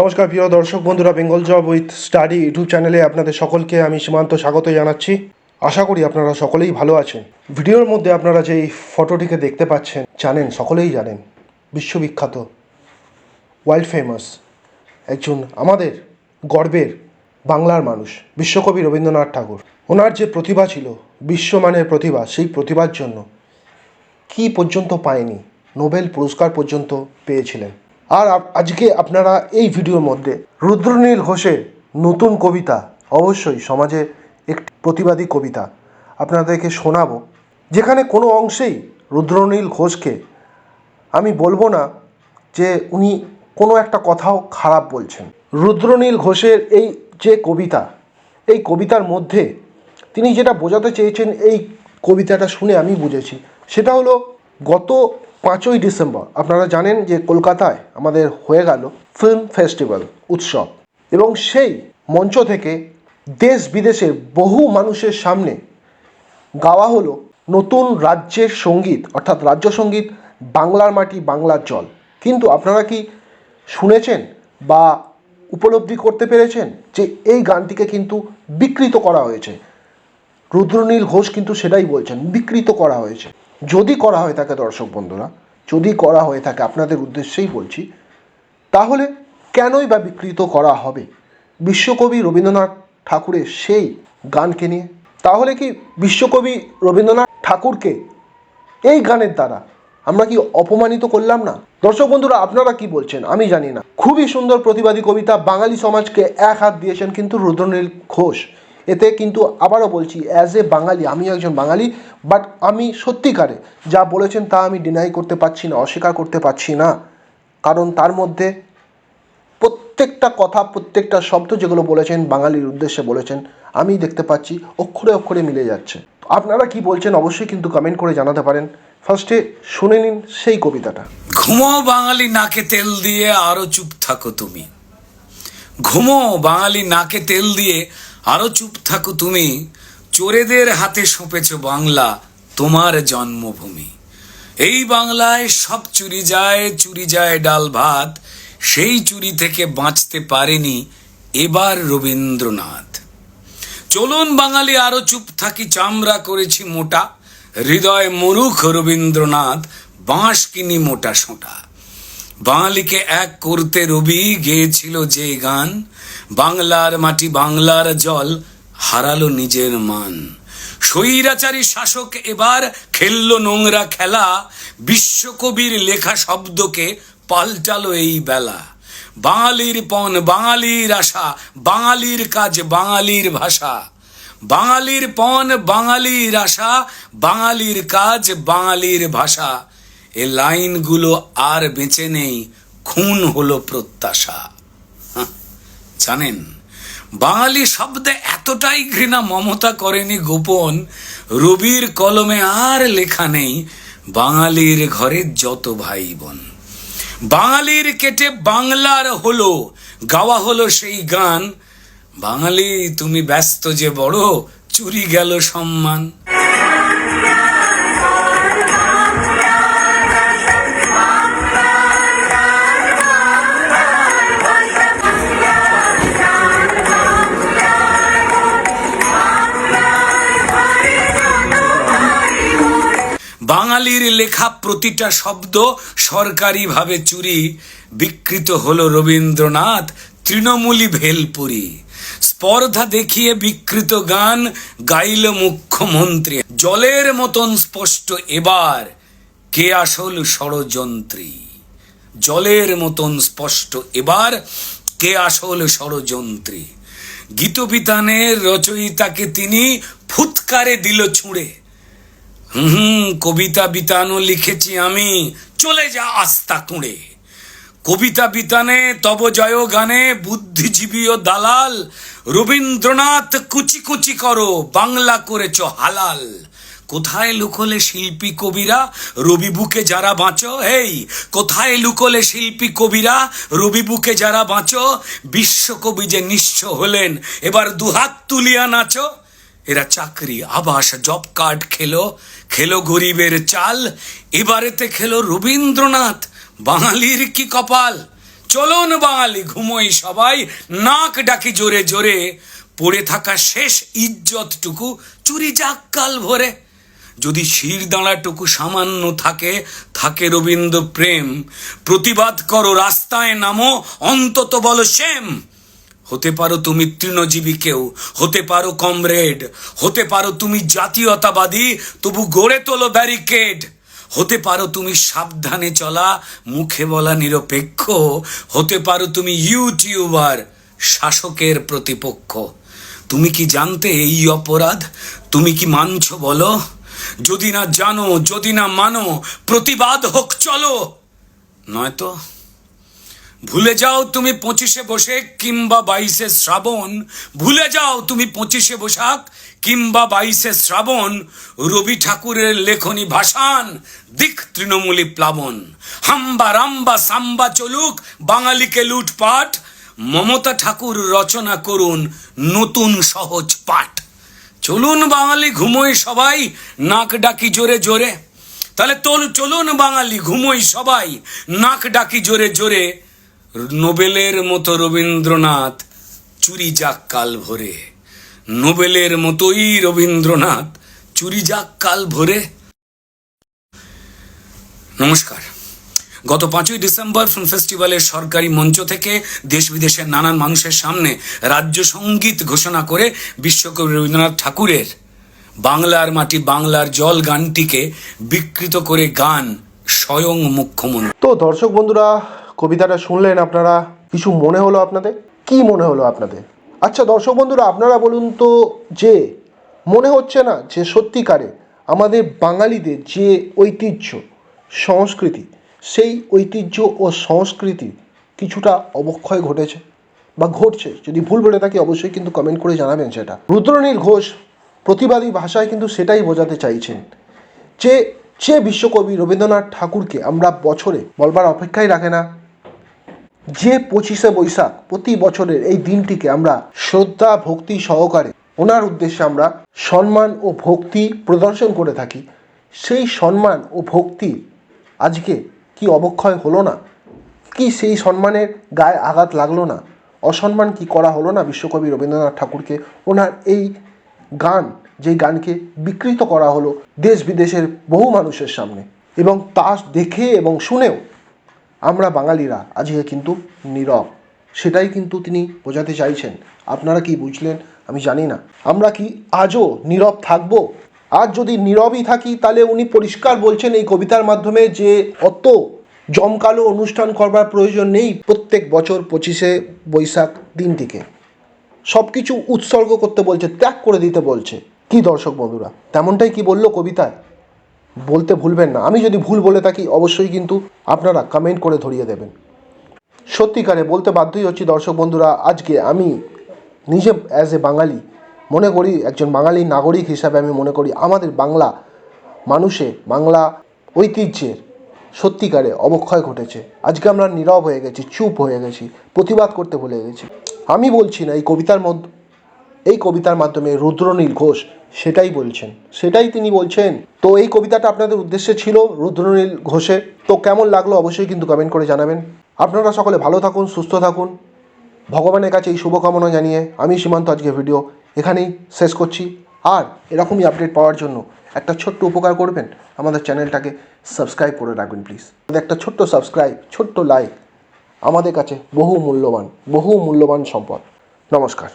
নমস্কার প্রিয় দর্শক বন্ধুরা, Bengal job with study YouTube চ্যানেলে আপনাদের সকলকে আমি সীমান্ত স্বাগত জানাচ্ছি। আশা করি আপনারা সকলেই ভালো আছেন। ভিডিওর মধ্যে আপনারা যে এই ফটোটিকে দেখতে পাচ্ছেন, জানেন, সকলেই জানেন, বিশ্ববিখ্যাত, ওয়ার্ল্ড ফেমাস, একজন আমাদের গর্বের বাংলার মানুষ, বিশ্বকবি রবীন্দ্রনাথ ঠাকুর। ওনার যে প্রতিভা ছিল, বিশ্বমানের প্রতিভা, সেই প্রতিভার জন্য কি পর্যন্ত পায়নি, নোবেল পুরস্কার পর্যন্ত পেয়েছিলেন? আর আজকে আপনারা এই ভিডিওর মধ্যে রুদ্রনীল ঘোষের নতুন কবিতা, অবশ্যই সমাজে একটি প্রতিবাদী কবিতা আপনাদেরকে শোনাবো। যেখানে কোনো অংশেই রুদ্রনীল ঘোষকে আমি বলব না যে উনি কোনো একটা কথাও খারাপ বলছেন। রুদ্রনীল ঘোষের এই যে কবিতা, এই কবিতার মধ্যে তিনি যেটা বোঝাতে চেয়েছেন, এই কবিতাটা শুনে আমি বুঝেছি। সেটা হলো, গত পাঁচই ডিসেম্বর, আপনারা জানেন যে কলকাতায় আমাদের হয়ে গেল ফিল্ম ফেস্টিভ্যাল উৎসব। এবং সেই মঞ্চ থেকে দেশ বিদেশের বহু মানুষের সামনে গাওয়া হলো নতুন রাজ্যের সংগীত, অর্থাৎ রাজ্য সংগীত, বাংলার মাটি, বাংলার জল। কিন্তু আপনারা কি শুনেছেন বা উপলব্ধি করতে পেরেছেন যে এই গানটিকে কিন্তু বিকৃত করা হয়েছে? রুদ্রনীল ঘোষ কিন্তু সেটাই বলছেন, বিকৃত করা হয়েছে। যদি করা হয়ে থাকে দর্শক বন্ধুরা, যদি করা হয়ে থাকে, আপনাদের উদ্দেশ্যেই বলছি, তাহলে কেনই বা বিকৃত করা হবে? বিশ্বকবি রবীন্দ্রনাথ ঠাকুরের সেই গানকে নিয়ে। তাহলে কি বিশ্বকবি রবীন্দ্রনাথ ঠাকুরকে এই গানের দ্বারা আমরা কি অপমানিত করলাম না? দর্শক বন্ধুরা, আপনারা কি বলছেন? আমি জানি না। খুবই সুন্দর প্রতিবাদী কবিতা বাঙালি সমাজকে এক হাত দিয়েছেন কিন্তু রুদ্রনীল ঘোষ। এতে কিন্তু আবারও বলছি অ্যাজ এ বাঙালি আমি একজন বাঙালি বাট আমি সত্যিকারে যা বলেছেন তা আমি ডিনাই করতে পারছি না, অস্বীকার করতে পারছি না। কারণ তার মধ্যে প্রত্যেকটা কথা, প্রত্যেকটা শব্দ যেগুলো বলেছেন, বাঙালির উদ্দেশ্যে বলেছেন, আমি দেখতে পাচ্ছি অক্ষরে অক্ষরে মিলে যাচ্ছে। আপনারা কি বলছেন অবশ্যই কিন্তু কমেন্ট করে জানাতে পারেন। ফার্স্টে শুনে নিন সেই কবিতাটা। ঘুমো বাঙালি নাকে তেল দিয়ে আরও চুপ থাকো তুমি। ঘুমো বাঙালি নাকে তেল দিয়ে আরও চুপ থাকো তুমি। চোরেদের হাতে সঁপেছ বাংলা, তোমার জন্মভূমি। এই বাংলায় সব চুরি যায় চুরি যায় ডাল ভাত। সেই চুরি থেকে বাঁচতে পারেনি এবার রবীন্দ্রনাথ। চলুন বাঙালি, আরও চুপ থাকি, চামড়া করেছি মোটা। হৃদয় মরুখ রবীন্দ্রনাথ, বাঁশ কিনি মোটা সোঁটা। বাঙালিকে এক করতে রবি গেয়েছিল যে গান। বাংলার মাটি বাংলার জল হারালো নিজের মান। স্বৈরাচারী শাসক এবার খেললো নোংরা খেলা, বিশ্বকবির লেখা শব্দকে পাল্টালো এই বেলা। বাঙালির পণ, বাঙালির আশা, বাঙালির কাজ, বাঙালির ভাষা। বাঙালির পণ, বাঙালির আশা, বাঙালির কাজ, বাঙালির ভাষা। এ লাইনগুলো আর বেঁচে নেই, খুন হলো প্রত্যাশা। জানেন, বাঙালি শব্দে এতটাই ঘৃণা মমতা করেনি গোপন, রবির কলমে আর লেখা নেই, বাঙালির ঘরে যত ভাই বোন বাঙালির কেটে বাংলার হলো, গাওয়া হলো সেই গান। বাঙালি, তুমি ব্যস্ত যে বড়, চুরি গেল সম্মান। বাঙালির লেখা প্রতিটা শব্দ সরকারিভাবে চুরি বিকৃত হলো রবীন্দ্রনাথ তৃণমূলী ভেলপুরি। স্পর্ধা দেখিয়ে বিকৃত গান গাইল মুখ্যমন্ত্রী। জলের মতন স্পষ্ট এবার কে আসল ষড়যন্ত্রী? জলের মতন স্পষ্ট এবার কে আসল ষড়যন্ত্রী? গীতবিতানের রচয়িতাকে তিনি ফুৎকারে দিল ছুঁড়ে। হুম, কবিতা বিতানও লিখেছি আমি। চলে যা আস্তা কুঁড়ে কবিতা বিতানে, তব জয় গানে, বুদ্ধিজীবী ও দালাল। রবীন্দ্রনাথ, কুচি কুচি করো, বাংলা করেছ হালাল। কোথায় লুকোলে শিল্পী কবিরা? রবি বুকে যারা বাঁচো এই কোথায় লুকোলে শিল্পী কবিরা? রবি বুকে যারা বাঁচো, বিশ্বকবি যে নিঃস্ব হলেন, এবার দুহাত তুলিয়া নাচো। এরা চাকরি, আবাস জব কার্ড খেলো খেলো গরিবের চাল, এবারেতে খেলো রবীন্দ্রনাথ, বাঙালির কি কপাল? চলুন বাঙালি, ঘুমোই সবাই, নাক ডাকি জোরে জোরে, পড়ে থাকা শেষ ইজ্জতটুকু চুরি যাক কাল ভরে। যদি শির দাঁড়াটুকু সামান্য থাকে থাকে রবীন্দ্র প্রেম। প্রতিবাদ করো, রাস্তায় নামো, অন্তত বলো সেম হতে পারো তুমি তৃণজীবী কেউ, হতে পারো কমরেড, হতে পারো তুমি জাতীয়তাবাদী, তবু গড়ে তোলো ব্যারিকেড। হতে পারো তুমি সাবধানে চলা, মুখে বলা নিরপেক্ষ। হতে পারো তুমি ইউটিউবার, শাসকের প্রতিপক্ষ। তুমি কি জানতে এই অপরাধ? তুমি কি মানছ বলো? যদি না জানো, যদি না মানো, প্রতিবাদ হোক চলো। নয়তো ভুলে যাও তুমি পঁচিশে বসে কিংবা বাইশে শ্রাবণ। ভুলে যাও তুমি পঁচিশে বৈশাখ কিংবা বাইশে শ্রাবণ। রবি ঠাকুরের লেখনী ভাষান দিক তৃণমূলী প্লাবন। হাম্বা রাম্বা সাম্বা চলুক, বাঙালিকে লুটপাট। মমতা ঠাকুর রচনা করুন নতুন সহজ পাঠ। চলুন বাঙালি ঘুমোই সবাই, নাক ডাকি জোরে জোরে। তাহলে তোল, চলুন বাঙালি ঘুমোই সবাই, নাক ডাকি জোরে জোরে। নোবেলের মতো রবীন্দ্রনাথ, চুরি যাক কাল ভরে। নোবেলের মতোই রবীন্দ্রনাথ, চুরি যাক কাল ভরে। নমস্কার। গত পাঁচই ডিসেম্বর ফিল্ম ফেস্টিভ্যালের সরকারি মঞ্চ থেকে দেশ বিদেশের নানান মানুষের সামনে রাজ্য সংগীত ঘোষণা করে বিশ্বকবি রবীন্দ্রনাথ ঠাকুরের বাংলার মাটি বাংলার জল গানটিকে বিকৃত করে গান স্বয়ং মুখ্যমন্ত্রী। তো দর্শক বন্ধুরা কবিতাটা শুনলেন আপনারা? কিছু মনে হলো আপনাদের? কি মনে হলো আপনাদের? আচ্ছা দর্শক বন্ধুরা, আপনারা বলুন তো যে, মনে হচ্ছে না যে সত্যিকারে আমাদের বাঙালিদের যে ঐতিহ্য, সংস্কৃতি, সেই ঐতিহ্য ও সংস্কৃতি কিছুটা অবক্ষয় ঘটেছে বা ঘটছে। যদি ভুল বলে থাকি, অবশ্যই কিন্তু কমেন্ট করে জানাবেন সেটা। রুদ্রনীল ঘোষ প্রতিবাদী ভাষায় কিন্তু সেটাই বোঝাতে চাইছেন যে যে বিশ্বকবি রবীন্দ্রনাথ ঠাকুরকে আমরা বছরে বলবার অপেক্ষাই রাখে না। যে পঁচিশে বৈশাখ প্রতি বছরের এই দিনটিকে আমরা শ্রদ্ধা, ভক্তি সহকারে ওনার উদ্দেশ্যে আমরা সম্মান ও ভক্তি প্রদর্শন করে থাকি। সেই সম্মান ও ভক্তি আজকে কি অবক্ষয় হলো না? কি সেই সম্মানের গায়ে আঘাত লাগল না? অসম্মান কি করা হলো না? বিশ্বকবি রবীন্দ্রনাথ ঠাকুরকে ওনার এই গান যেই গানকে বিকৃত করা হলো দেশ বিদেশের বহু মানুষের সামনে এবং তা দেখে এবং শুনেও আমরা বাঙালিরা আজকে কিন্তু নীরব। সেটাই কিন্তু তিনি বোঝাতে চাইছেন। আপনারা কি বুঝলেন? আমি জানি না। আমরা কি আজও নীরব থাকব? আজ যদি নীরবই থাকি, তাহলে উনি পরিষ্কার বলছেন এই কবিতার মাধ্যমে যে অত জমকালো অনুষ্ঠান করবার প্রয়োজন নেই প্রত্যেক বছর পঁচিশে বৈশাখ দিনটিকে। সব কিছু উৎসর্গ করতে বলছে, ত্যাগ করে দিতে বলছে। কি দর্শক বন্ধুরা, তেমনটাই কি বলল কবিতায়? বলতে ভুলবেন না। আমি যদি ভুল বলে থাকি, অবশ্যই কিন্তু আপনারা কমেন্ট করে ধরিয়ে দেবেন। সত্যিকারে বলতে বাধ্যই হচ্ছি দর্শক বন্ধুরা, আজকে আমি নিজে অ্যাজ এ বাঙালি মনে করি, একজন বাঙালি নাগরিক হিসাবে আমি মনে করি, আমাদের বাংলা মানুষে, বাংলা ঐতিহ্যের সত্যিকারে অবক্ষয় ঘটেছে। আজকে আমরা নীরব হয়ে গেছি, চুপ হয়ে গেছি, প্রতিবাদ করতে ভুলে গেছি। আমি বলছি না, এই কবিতার মধ্যে এই কবিতার মাধ্যমে রুদ্রনীল ঘোষ সেটাই বলছেন। সেটাই তিনি বলছেন। তো এই কবিতাটা আপনাদের উদ্দেশ্যে ছিল রুদ্রনীল ঘোষের। তো কেমন লাগল অবশ্যই কিন্তু কমেন্ট করে জানাবেন। আপনারা সকলে ভালো থাকুন, সুস্থ থাকুন। ভগবানের কাছে এই শুভকামনা জানিয়ে আমি সীমান্ত আজকে ভিডিও এখানেই শেষ করছি। আর এরকমই আপডেট পাওয়ার জন্য একটা ছোট্ট উপকার করবেন, আমাদের চ্যানেলটাকে সাবস্ক্রাইব করে রাখবেন প্লিজ একটা ছোট্ট সাবস্ক্রাইব ছোট্ট লাইক আমাদের কাছে বহু মূল্যবান বহু মূল্যবান সম্পদ। নমস্কার।